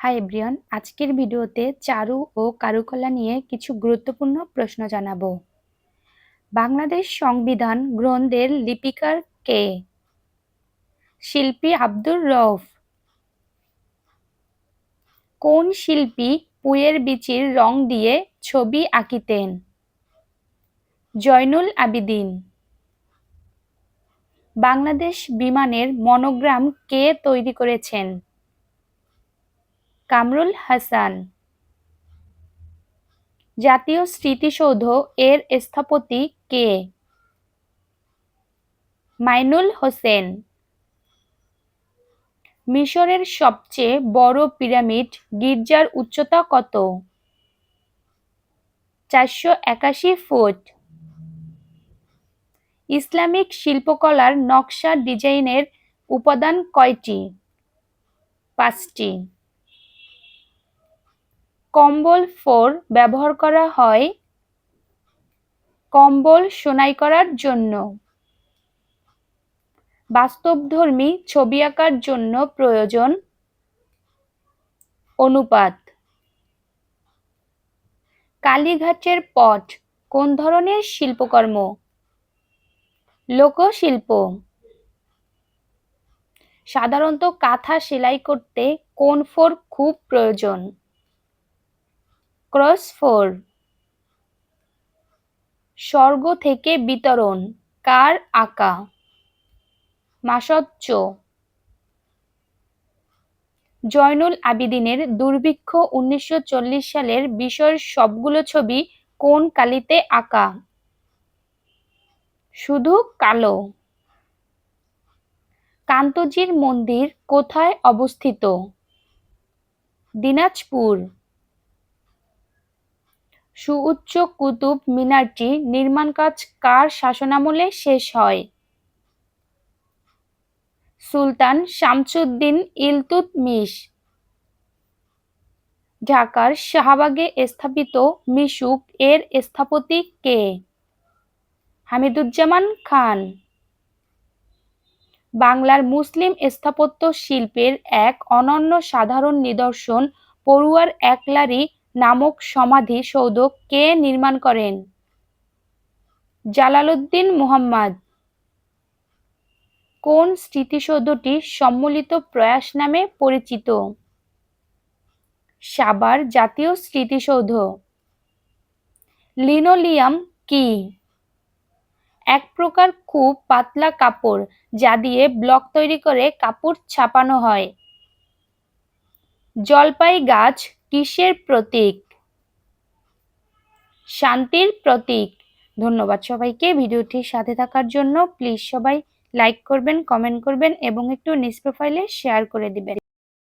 Hi everyone আজকের ভিডিওতে চারু ও কারুকলা নিয়ে কিছু গুরুত্বপূর্ণ প্রশ্ন জানাব। বাংলাদেশ সংবিধান গ্রন্থের লিপিকার কে? শিল্পী আব্দুর রফ কোন শিল্পী পুয়ের বিচির রং দিয়ে ছবি আঁকিতেন? জয়নুল আবিদিন। বাংলাদেশ বিমানের মনোগ্রাম কে তৈরি করেছেন? কামরুল হাসান। জাতীয় স্মৃতিসৌধ এর স্থপতি কে? মাইনুল হোসেন। মিশরের সবচেয়ে বড় পিরামিড গির্জার উচ্চতা কত? চারশো একাশি ফুট। ইসলামিক শিল্পকলার নকশা ডিজাইনের উপাদান কয়টি? পাঁচটি। কম্বল ফোর ব্যবহার করা হয় কম্বল সোনাই করার জন্য। বাস্তবধর্মী ছবি আঁকার জন্য প্রয়োজন অনুপাত। কালীঘাটের পট কোন ধরনের শিল্পকর্ম? লোকশিল্প। সাধারণত কাঁথা সেলাই করতে কোন ফোর খুব প্রয়োজন? Cross four. স্বর্গ থেকে বিতরণ, কার আঁকা? মাসচ্চ। জয়নুল আবিদিনের দুর্ভিক্ষ উনিশশো চল্লিশ সালের বিষয়ের সবগুলো ছবি কোন কালিতে আঁকা? শুধু কালো। কান্তজির মন্দির কোথায় অবস্থিত? দিনাজপুর। সুউচ্চ কুতুব মিনারটি নির্মাণ কাজ কার শাসনামলে শেষ হয়? সুলতান শামসুদ্দিন ইলতুৎমিশ ঢাকার শাহবাগে স্থাপিত মিশুক এর স্থপতি কে? হামিদুজ্জামান খান। বাংলার মুসলিম স্থাপত্য শিল্পের এক অনন্য সাধারণ নিদর্শন পড়ুয়ার একলারি নামক সমাধি সৌধ কে নির্মাণ করেন? জালালউদ্দিন মুহাম্মদ। কোন স্মৃতিসৌধটি সম্মিলিত প্রয়াস নামে পরিচিত? সাবার জাতীয় স্মৃতিসৌধ। লিনোলিয়াম কি? এক প্রকার খুব পাতলা কাপড় যা দিয়ে ব্লক তৈরি করে কাপড় ছাপানো হয়। জলপাই গাছ কিসের প্রতীক। শান্তির প্রতীক। ধন্যবাদ সবাইকে। ভিডিওটির সাথে থাকার জন্য প্লিজ সবাই লাইক করবেন কমেন্ট করবেন এবং একটু নিজ প্রোফাইলে শেয়ার করে দিবেন।